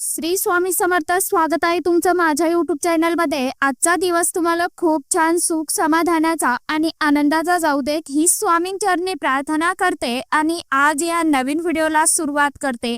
श्री स्वामी समर्थ स्वागत आहे तुमचं माझ्या युट्यूब चॅनलमध्ये आजचा दिवस तुम्हाला खूप छान सुख समाधानाचा आणि आनंदाचा जाऊ देत. ही स्वामींचरणी प्रार्थना करते आणि आज या नवीन व्हिडिओला सुरुवात करते.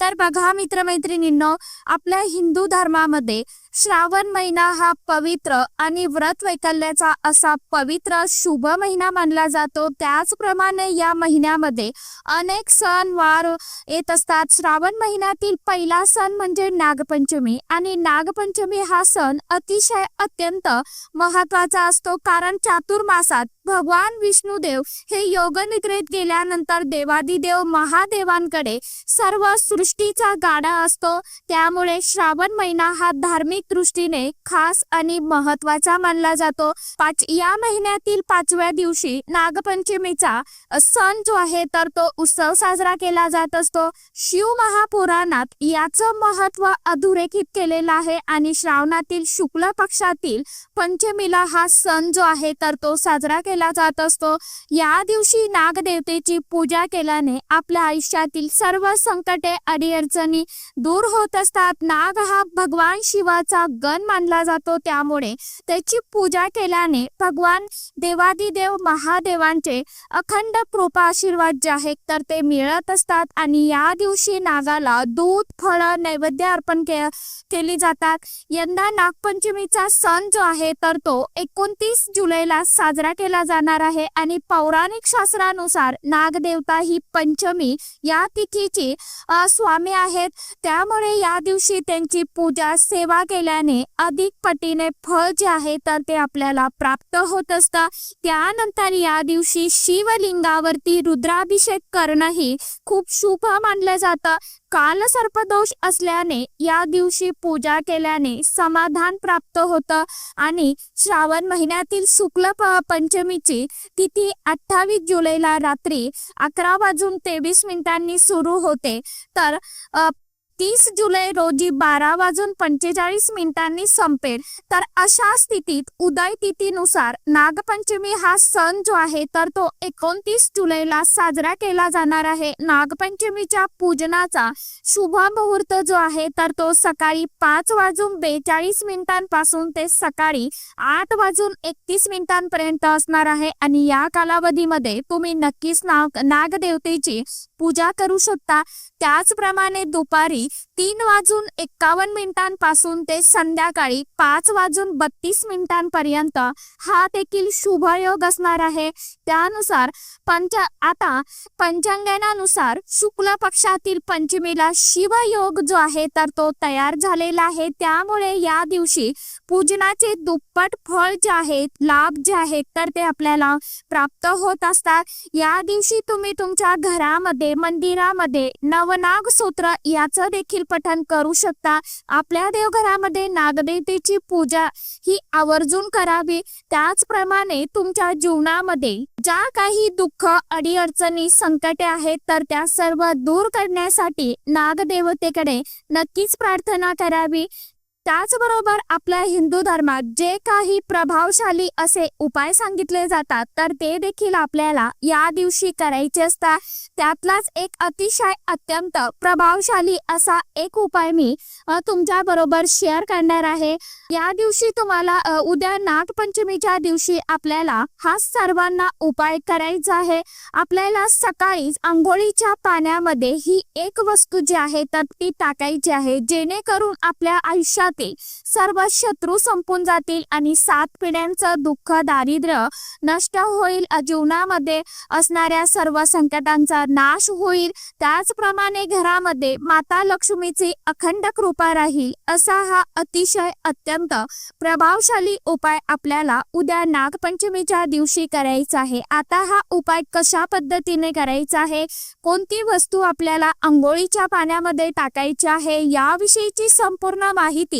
तर बघा मित्रमैत्रिणींनो आपल्या हिंदू धर्मामध्ये श्रावण महिना हा पवित्र आणि व्रत वैकल्याचा असा पवित्र शुभ महिना मानला जातो. त्याचप्रमाणे या महिन्यामध्ये अनेक सण वार येत असतात. श्रावण महिन्यातील पहिला सण म्हणजे नागपंचमी आणि नागपंचमी हा सण अतिशय अत्यंत महत्त्वाचा असतो. कारण चातुर्मासात भगवान विष्णुदेव हे योगनिद्रेत गेल्यानंतर देवादिदेव महादेवांकडे सर्व सृष्टीचा गाडा असतो. त्यामुळे श्रावण महिना हा धार्मिक दृष्टीने खास आणि महत्त्वाचा मानला जातो. पाच या महिन्यातील पाचव्या दिवशी नागपंचमीचा सण जो आहे तर तो उत्सव साजरा केला जात असतो. शिव महापुराणात याचं महत्त्व अधोरेखित केलेलं आहे आणि श्रावणातील शुक्ल पक्षातील पंचमीला हा सण जो आहे तर तो साजरा केला जात असतो. या दिवशी नागदेवतेची पूजा केल्याने आपल्या आयुष्यातील सर्व संकटे अडीअडचणी दूर होत असतात. नाग हा भगवान शिवाचा गण मानला जातो. त्यामुळे त्याची पूजा केल्याने भगवान देवादिदेव महादेवांचे अखंड कृपा आशीर्वाद जे आहेत तर ते मिळत असतात आणि या दिवशी नागाला दूध फळ नैवेद्य अर्पण के केली जातात. यंदा नागपंचमीचा सण जो आहे तर तो एकोणतीस जुलैला साजरा केला जाणार आहे आणि पौराणिक शास्त्रानुसार नागदेवता ही पंचमी या तिथीची स्वामी आहेत. त्यामुळे या दिवशी त्यांची पूजा सेवा केल्याने अधिक पटीने फळ जे आहे तर ते आपल्याला प्राप्त होत असतं. त्यानंतर या दिवशी शिवलिंगावरती रुद्राभिषेक करणंही खूप शुभ मानलं जातं. काल सर्पदोष असल्याने या दिवशी पूजा केल्याने समाधान प्राप्त होतं. आणि श्रावण महिन्यातील शुक्ल प- पंचमीची तिथी अठ्ठावीस जुलैला रात्री अकरा वाजून तेवीस मिनिटांनी सुरू होते. तर तीस जुलै रोजी बारा वाजून पंचेचाळीस मिनिटांनी संपेल. तर अशा स्थितीत उदय तिथीनुसार नागपंचमी हा सण जो आहे तर तो एकोणतीस जुलैला साजरा केला जाणार आहे. नागपंचमीच्या पूजनाचा शुभ मुहूर्त जो आहे तर तो सकाळी पाच वाजून बेचाळीस मिनिटांपासून ते सकाळी आठ वाजून एकतीस मिनिटांपर्यंत असणार आहे. आणि या कालावधीमध्ये तुम्ही नक्कीच नाग नागदेवतेची पूजा करू शकता. त्याचप्रमाणे दुपारी तीन वाजून एक्कावन्न मिनिटांपासून ते संध्याकाळी पाच वाजून बत्तीस मिनिटांपर्यंत हा देखील शुभयोग असणार आहे. त्यानुसार पंच आता पंचांगणानुसार शुक्ल पक्षातील पंचमीला शिवयोग जो आहे तर तो तयार झालेला आहे. त्यामुळे या दिवशी पूजनाचे दुप्पट फळ जे आहेत लाभ जे आहेत तर ते आपल्याला प्राप्त होत असतात. या दिवशी तुम्ही तुमच्या घरामध्ये मंदिरामध्ये नवनाग सूत्र याचं देखील पठण करू शकता. आपल्या देवघरामध्ये नागदेवतेची पूजा ही आवर्जून करावी. त्याचप्रमाणे तुमच्या जीवनामध्ये ज्या काही दुःख अडीअडचणी संकटे आहेत तर त्या सर्व दूर करण्यासाठी नागदेवतेकडे नक्कीच प्रार्थना करावी. त्याचबरोबर आपल्या हिंदू धर्मात जे काही प्रभावशाली असे उपाय सांगितले जातात तर ते देखील आपल्याला या दिवशी करायचे असतात. त्यातलाच एक अतिशय अत्यंत प्रभावशाली असा एक उपाय मी तुमच्या बरोबर शेअर करणार आहे. या दिवशी तुम्हाला उद्या नागपंचमीच्या दिवशी आपल्याला हा सर्वांना उपाय करायचा आहे. आपल्याला सकाळीच आंघोळीच्या पाण्यामध्ये ही एक वस्तू जी आहे तर ती टाकायची आहे. जेणेकरून आपल्या आयुष्यात आयुष्यातील सर्व शत्रू संपून जातील आणि सात पिढ्यांचं दुःख दारिद्र्य नष्ट होईल. जीवनामध्ये असणाऱ्या सर्व संकटांचा नाश होईल. त्याचप्रमाणे घरामध्ये माता लक्ष्मीची अखंड कृपा राहील असा हा अतिशय अत्यंत प्रभावशाली उपाय आपल्याला उद्या नागपंचमीच्या दिवशी करायचा आहे. आता हा उपाय कशा पद्धतीने करायचा आहे? कोणती वस्तू आपल्याला आंघोळीच्या पाण्यामध्ये टाकायची आहे? याविषयीची संपूर्ण माहिती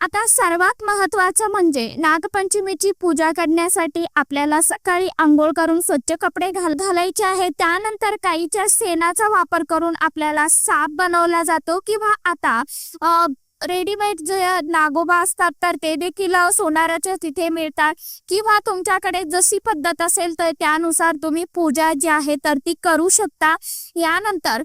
आता सर्वात महत्वाचं म्हणजे नागपंचमीची पूजा करण्यासाठी आपल्याला सकाळी आंघोळ करून स्वच्छ कपडे घाल घालायचे आहे. त्यानंतर गाईच्या शेणाचा वापर करून आपल्याला साप बनवला जातो किंवा आता रेडीमेड जे नागोबा असतात तर ते देखील सोनाराच्या तिथे मिळतात. किंवा तुमच्याकडे जशी पद्धत असेल तर त्यानुसार तुम्ही पूजा जी आहे तर ती करू शकता. यानंतर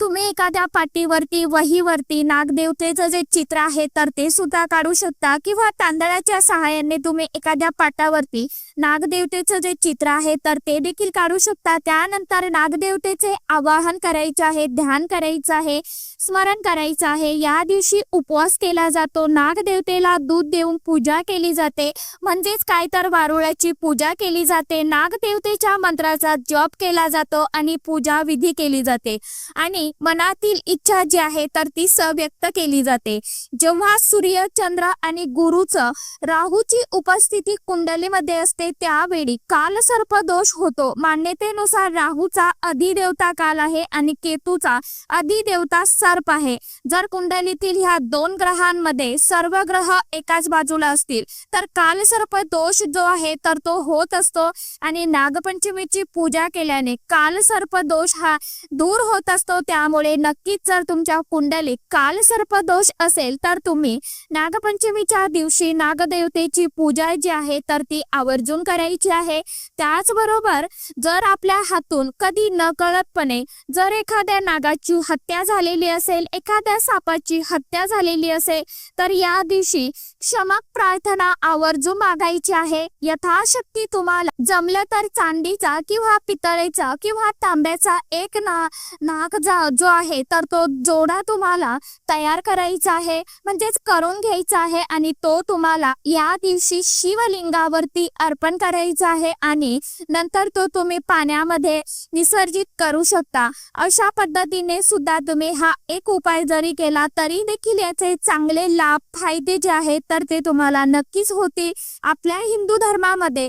तुम्ही एखाद्या पाटीवरती वहीवरती नागदेवतेचं जे चित्र आहे तर ते सुद्धा काढू शकता. किंवा तांदळाच्या सहाय्याने तुम्ही एखाद्या पाटावरती नागदेवतेचं जे चित्र आहे तर ते देखील काढू शकता. त्यानंतर नागदेवतेचे आवाहन करायचे आहे ध्यान करायचं आहे स्मरण करायचं आहे. या दिवशी उपवास केला जातो. नागदेवतेला दूध देऊन पूजा केली जाते. म्हणजेच काय तर वारुळाची पूजा केली जाते. नागदेवतेच्या मंत्राचा जप केला जातो आणि पूजा विधी केली जाते. आणि मनातील इच्छा जी आहे तर ती स व्यक्त केली जाते. जेव्हा सूर्य चंद्र आणि गुरुचं राहूची उपस्थिती कुंडलीमध्ये असते त्यावेळी कालसर्प दोष होतो. मान्यतेनुसार राहूचा अधिदेवता काल आहे आणि केतूचा अधिदेवता सर्प आहे. जर कुंडलीतील ह्या दोन ग्रहांमध्ये सर्व ग्रह एकाच बाजूला असतील तर कालसर्प दोष जो आहे तर तो होत असतो. आणि नागपंचमीची पूजा केल्याने कालसर्प दोष हा दूर होत असतो. त्यामुळे नक्कीच जर तुमच्या कुंडलीत कालसर्प दोष असेल तर तुम्ही नागपंचमीच्या दिवशी नागदेवतेची पूजा जी आहे तर ती आवर्जून करायची आहे. त्याचबरोबर जर आपल्या हातून कधी नकळतपणे जर एखाद्या नागाची हत्या झालेली असेल एखाद्या सापाची हत्या झालेली असेल तर या दिवशी क्षमक प्रार्थना आवर्जून मागायची आहे. यथाशक्ती तुम्हाला जमलं तर चांदीचा किंवा पितळेचा किंवा तांब्याचा एक ना नाग जा जो आहे तर तो जोडा तुम्हाला तयार करायचा आहे. म्हणजेच करून घ्यायचा आहे आणि तो तुम्हाला या दिवशी शिवलिंगावरती अर्पण करायचा आहे आणि नंतर तो तुम्ही पाण्यामध्ये विसर्जित करू शकता. अशा पद्धतीने सुद्धा तुम्ही हा एक उपाय जरी केला तरी देखील याचे चांगले लाभ फायदे जे आहेत तर ते तुम्हाला नक्कीच होतील. आपल्या हिंदू धर्मामध्ये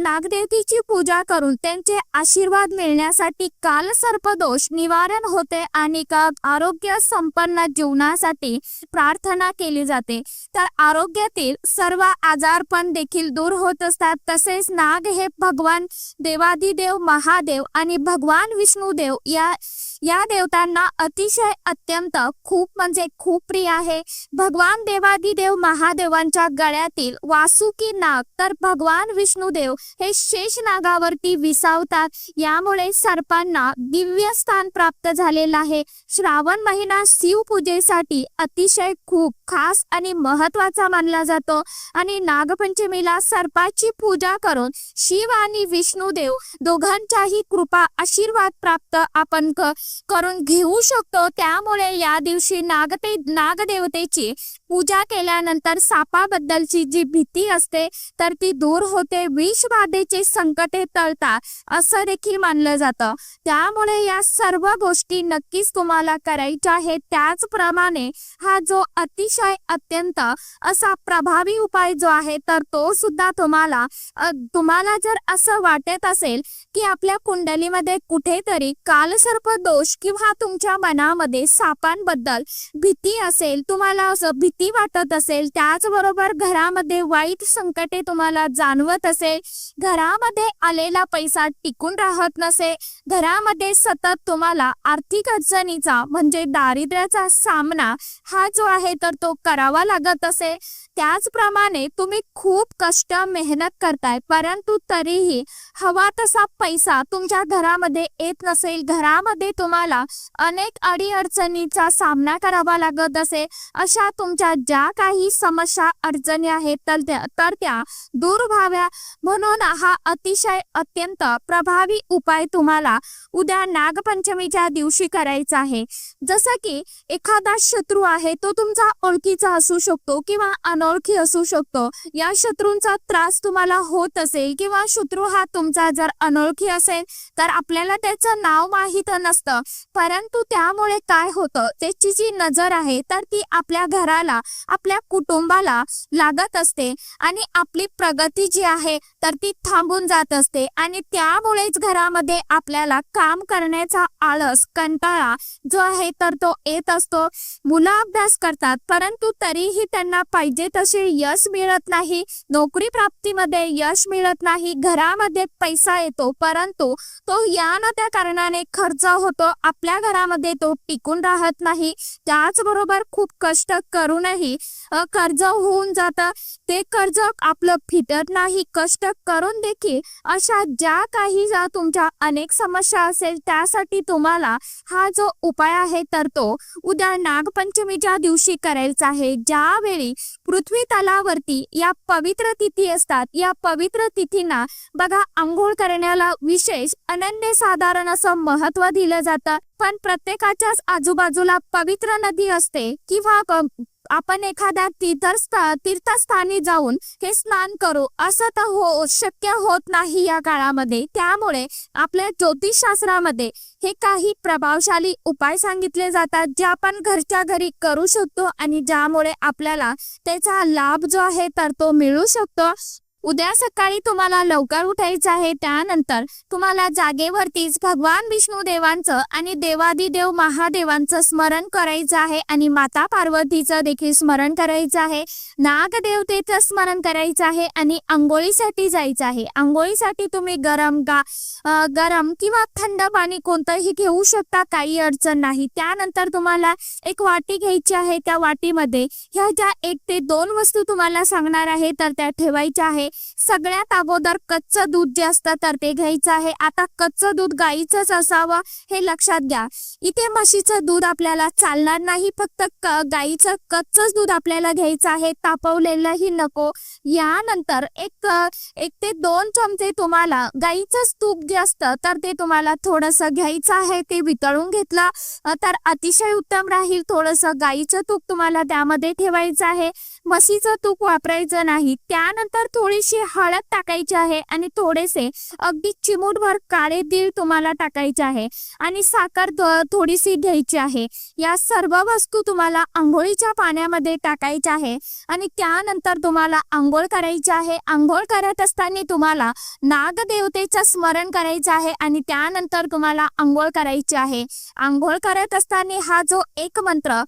नागदेवतीची पूजा करून त्यांचे आशीर्वाद मिळण्यासाठी काल सर्पदोष निवारण होते. आणि का आरोग्य संपन्न जीवनासाठी प्रार्थना केली जाते. तर आरोग्यातील सर्व आजारपण देखील दूर होत असतात. तसेच नाग हे भगवान देवादिदेव महादेव आणि भगवान विष्णुदेव या या देवतांना अतिशय अत्यंत खूप म्हणजे खूप प्रिय आहे. भगवान देवादिदेव महादेवांच्या गळ्यातील वासुकी नाग तर भगवान विष्णुदेव हे शेष नागावरती विसावतात. यामुळे सर्पांना दिव्य स्थान प्राप्त झालेलं आहे. श्रावण महिना शिवपूजेसाठी अतिशय खूप खास आणि महत्त्वाचा मानला जातो आणि नागपंचमीला सर्पाची पूजा करून शिव आणि विष्णुदेव दोघांच्याही कृपा आशीर्वाद प्राप्त आपण क- करून घेऊ शकतो. त्यामुळे या दिवशी नागते नागदेवतेची पूजा केल्यानंतर सापाबद्दलची जी भीती असते तर ती दूर होते विषबाधेचे संकटे टळतात असं देखील मानलं जातं. त्यामुळे या सर्व गोष्टी नक्कीच तुम्हाला करायच्या आहेत. त्याचप्रमाणे हा जो अतिशय अत्यंत असा प्रभावी उपाय जो आहे तर तो सुद्धा तुम्हाला तुम्हाला जर असं वाटत असेल की आपल्या कुंडलीमध्ये कुठेतरी कालसर्प दोष किंवा तुमच्या मनामध्ये सापांबद्दल भीती असेल तुम्हाला असं भीती वाटत असेल त्याचबरोबर घरामध्ये वाईट संकटे तुम्हाला जाणवत असेल घरामध्ये आलेला पैसा टिकून राहत नसे घरामध्ये सतत तुम्हाला आर्थिक अडचणीचा म्हणजे दारिद्र्याचा सामना हा जो आहे तर तो करावा लागत असे. त्याचप्रमाणे तुम्ही खूप कष्ट मेहनत करताय परंतु तरीही हवा तसा पैसा तुमच्या घरामध्ये येत नसेल घरामध्ये तुम्हाला अनेक अडीअडचणीचा सामना करावा लागत असेल अशा तुमच्या ज्या काही समस्या अडचणी आहेत तर त्या तर त्या दूर व्हाव्या म्हणून हा अतिशय अत्यंत प्रभावी उपाय तुम्हाला उद्या नागपंचमीच्या दिवशी करायचा आहे. जसं की एखादा शत्रू आहे तो तुमचा ओळखीचा असू शकतो किंवा अन अनोळखी असू शकतो. या शत्रूंचा त्रास तुम्हाला होत असेल किंवा शत्रू हा तुमचा जर अनोळखी असेल तर आपल्याला त्याचं नाव माहीत नसतं. परंतु त्यामुळे काय होतं? त्याची जी नजर आहे तर ती आपल्या घराला आपल्या कुटुंबाला लागत असते. आणि आपली प्रगती जी आहे तर ती थांबून जात असते आणि त्यामुळेच घरामध्ये आपल्याला काम करण्याचा आळस कंटाळा जो आहे तर तो येत असतो. मुलं अभ्यास करतात परंतु तरीही त्यांना पाहिजे तसे यश मिळत नाही. नोकरी प्राप्तीमध्ये यश मिळत नाही घरामध्ये पैसा येतो परंतु तो या ना त्या कारणाने खर्च होतो आपल्या घरामध्ये तो टिकून राहत नाही. त्याचबरोबर खूप कष्ट करूनही कर्ज होऊन जातं. ते कर्ज आपलं फिटत नाही कष्ट करून देखील अशा ज्या काही ज्या तुमच्या अनेक समस्या असेल त्यासाठी तुम्हाला हा जो उपाय आहे तर तो उद्या नागपंचमीच्या दिवशी करायचा आहे. ज्यावेळी पृथ्वी तलावरती या पवित्र तिथी असतात या पवित्र तिथींना बघा आंघोळ करण्याला विशेष अनन्य साधारण असं महत्त्व दिलं जातं. पण प्रत्येकाच्याच आजूबाजूला पवित्र नदी असते किंवा आपण एखाद्या तीर्थस्था तीर्थस्थानी जाऊन हे स्नान करू. असं तर हो शक्य होत नाही या काळामध्ये. त्यामुळे आपल्या ज्योतिषशास्त्रामध्ये हे काही प्रभावशाली उपाय सांगितले जातात जे आपण घरच्या घरी करू शकतो आणि ज्यामुळे आपल्याला त्याचा लाभ जो आहे तर तो मिळू शकतो. उद्या सकाळी तुम्हाला लवकर उठायचं आहे. त्यानंतर तुम्हाला जागेवरतीच भगवान विष्णू देवांचं आणि देवादिदेव महादेवांचं स्मरण करायचं आहे आणि माता पार्वतीचं देखील स्मरण करायचं आहे. नागदेवतेचं स्मरण करायचं आहे आणि आंघोळीसाठी जायचं आहे. आंघोळीसाठी तुम्ही गरम गा गरम किंवा थंड पाणी कोणतंही घेऊ शकता काही अडचण नाही. त्यानंतर तुम्हाला एक वाटी घ्यायची आहे. त्या वाटीमध्ये ह्या ज्या एक ते दोन वस्तू तुम्हाला सांगणार आहे तर त्या ठेवायच्या आहे. सगळ्यात अगोदर कच्चं दूध जे असतं तर ते घ्यायचं आहे. आता कच्चं दूध गाईचंच असावं हे लक्षात घ्या. इथे म्हशीचं दूध आपल्याला चालणार नाही. फक्त क- गाईचं कच्चंच दूध आपल्याला घ्यायचं आहे. तापवलेलंही नको. यानंतर एक एक ते दोन चमचे तुम्हाला गाईचंच तूप जे असतं तर ते तुम्हाला थोडंसं घ्यायचं आहे. ते वितळून घेतलं तर अतिशय उत्तम राहील. थोडंसं गाईचं तूप तुम्हाला त्यामध्ये ठेवायचं आहे. म्हशीचं तूप वापरायचं नाही. त्यानंतर थोडीशी हळद टाकायची आहे आणि थोडेसे अगदी चिमूटभर काळे तीळ तुम्हाला टाकायचे आहे. आणि साखर थोडीशी घ्यायची आहे. या सर्व वस्तू तुम्हाला आंघोळीच्या पाण्यामध्ये टाकायच्या आहे. आणि त्यानंतर तुम्हाला आंघोळ करायची आहे. आंघोळ करत असताना तुम्हाला नागदेवतेचं स्मरण करायचं आहे आणि त्यानंतर तुम्हाला आंघोळ करायची आहे. आंघोळ करत असताना हा जो एक मंत्र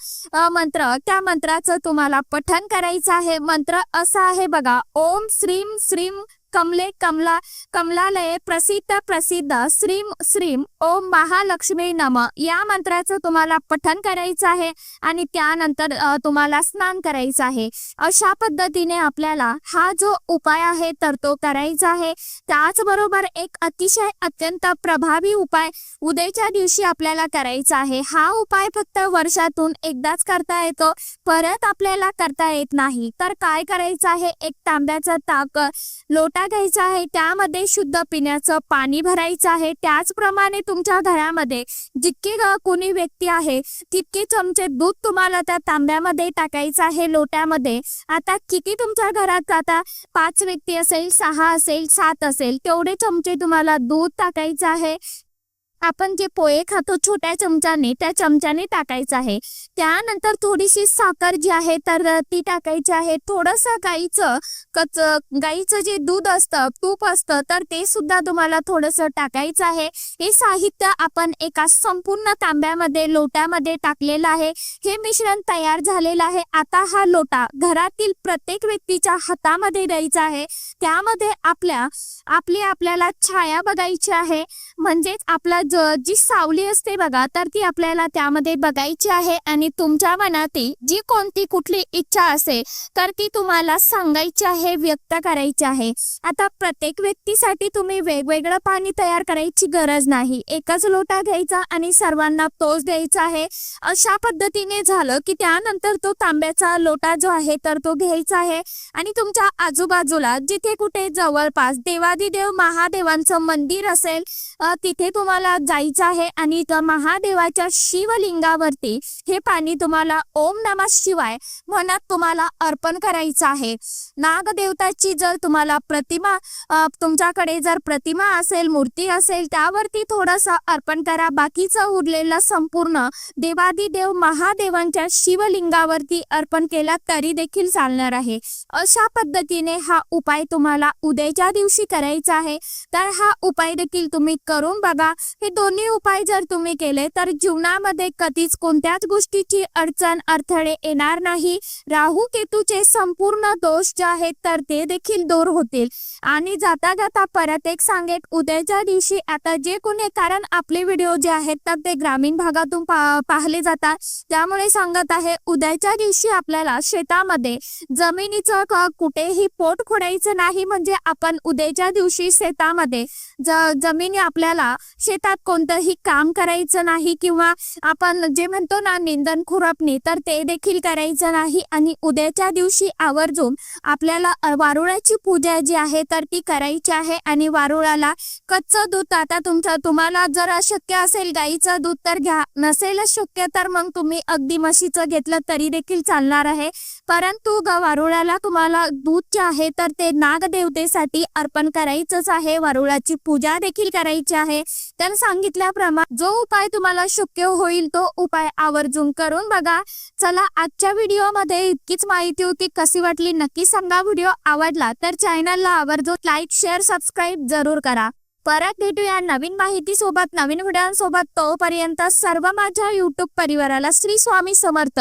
मंत्र त्या मंत्राचं तुम्हाला पठन करायचं आहे. मंत्र असा आहे बघा ओम श्री श्रीम श्रीम कमले कमला कमलालये प्रसिद्ध प्रसिद्ध. श्रीम श्रीम ओम महालक्ष्मी नम. या मंत्राचं तुम्हाला पठन करायचं आहे आणि त्यानंतर तुम्हाला स्नान करायचं आहे. अशा पद्धतीने आपल्याला हा जो उपाय आहे तर तो करायचा आहे. त्याचबरोबर एक अतिशय अत्यंत प्रभावी उपाय उद्याच्या दिवशी आपल्याला करायचा आहे. हा उपाय फक्त वर्षातून एकदाच करता येतो. परत आपल्याला करता येत नाही. तर काय करायचं आहे? एक तांब्याचा ताक लोटा घ्यायचा आहे त्यामध्ये शुद्ध पिण्याचं पाणी भरायचं आहे. त्याचप्रमाणे तुमच्या घरामध्ये जितके कोणी व्यक्ती आहे तितके चमचे दूध तुम्हाला त्या तांब्यामध्ये टाकायचं आहे लोट्यामध्ये. आता किती तुमच्या घरात आता पाच व्यक्ती असेल सहा असेल सात असेल तेवढे चमचे तुम्हाला दूध टाकायचं आहे. आपण जे पोहे खातो छोट्या चमच्याने त्या चमच्याने टाकायचं आहे. त्यानंतर थोडीशी साखर जी आहे तर ती टाकायची आहे. थोडंसं गाईचं कच गाईचं जे दूध असतं तूप असतं तर ते सुद्धा तुम्हाला थोडंसं टाकायचं आहे. हे साहित्य आपण एका संपूर्ण तांब्यामध्ये लोट्यामध्ये टाकलेलं आहे. हे मिश्रण तयार झालेलं आहे. आता हा लोटा घरातील प्रत्येक व्यक्तीच्या हातामध्ये द्यायचा आहे. त्यामध्ये आपल्या आपली आपल्याला छाया बघायची आहे. म्हणजेच आपला जी सावली असते बघा तर ती आपल्याला त्यामध्ये बघायची आहे आणि तुमच्या मनातील जी कोणती कुठली इच्छा असेल तर ती तुम्हाला सांगायची आहे व्यक्त करायची आहे. आता प्रत्येक व्यक्तीसाठी तुम्ही वेगवेगळं पाणी तयार करायची गरज नाही. एकच लोटा घ्यायचा आणि सर्वांना तोच द्यायचा आहे. अशा पद्धतीने झालं की त्यानंतर तो तांब्याचा लोटा जो आहे तर तो घ्यायचा आहे. आणि तुमच्या आजूबाजूला जिथे कुठे जवळपास देवादिदेव महादेवांचं मंदिर असेल तिथे तुम्हाला मंदिरात जायचं आहे आणि त्या महादेवाच्या शिवलिंगावरती हे पाणी तुम्हाला ओम नमः शिवाय म्हणत तुम्हाला अर्पण करायचं आहे. नागदेवताची जर तुम्हाला प्रतिमा तुमच्याकडे जर प्रतिमा असेल मूर्ती असेल त्यावरती थोडंसं अर्पण करा. बाकीचं उरलेलं संपूर्ण देवादिदेव महादेवांच्या शिवलिंगावरती अर्पण केला तरी देखील चालणार आहे. अशा पद्धतीने हा उपाय तुम्हाला उद्याच्या दिवशी करायचा आहे. तर हा उपाय देखील तुम्ही करून बघा. हे दोन्ही उपाय जर तुम्ही केले तर जीवनामध्ये कधीच कोणत्याच गोष्टीची अडचण अडथळे येणार नाही. राहू केतूचे संपूर्ण दोष जे आहेत तर ते देखील दूर होतील. आणि जाता जाता परत एक सांगेल उद्याच्या दिवशी आता जे कोणी कारण आपले व्हिडिओ जे आहेत तर ते ग्रामीण भागातून पाहिले जातात. त्यामुळे सांगत आहे उद्याच्या दिवशी आपल्याला शेतामध्ये जमिनीचं कुठेही पोट खोडायचं नाही. म्हणजे आपण उद्याच्या दिवशी शेतामध्ये जमिनी आपल्याला शेतात कोणतंही काम करायचं नाही किंवा आपण जे म्हणतो ना निंदन खुरपणी तर ते देखील करायचं नाही. आणि उद्याच्या दिवशी आवर्जून आपल्याला वारुळाची पूजा जी आहे तर ती करायची आहे. आणि वारुळाला कच्चं दूध आता तुमचं तुम्हाला जर अशक्य असेल गाईचं दूध तर घ्या. नसेल शक्य तर मग तुम्ही अगदी म्हशीचं घेतलं तरी देखील चालणार आहे. परंतु वारुळाला तुम्हाला दूध जे आहे तर ते नागदेवतेसाठी अर्पण करायचंच आहे. वारुळाची पूजा देखील करायची आहे. तर सांगितल्याप्रमाणे जो उपाय तुम्हाला शक्य होईल तो उपाय आवर्जून करून बघा. चला आजच्या व्हिडिओमध्ये इतकीच माहिती होती. कशी वाटली नक्की सांगा. व्हिडिओ आवडला तर चॅनलला आवर्जून लाईक शेअर सबस्क्राईब जरूर करा. परत भेटूया नवीन माहिती सोबत नवीन व्हिडिओसोबत. तोपर्यंत सर्व माझ्या युट्यूब परिवाराला श्री स्वामी समर्थ.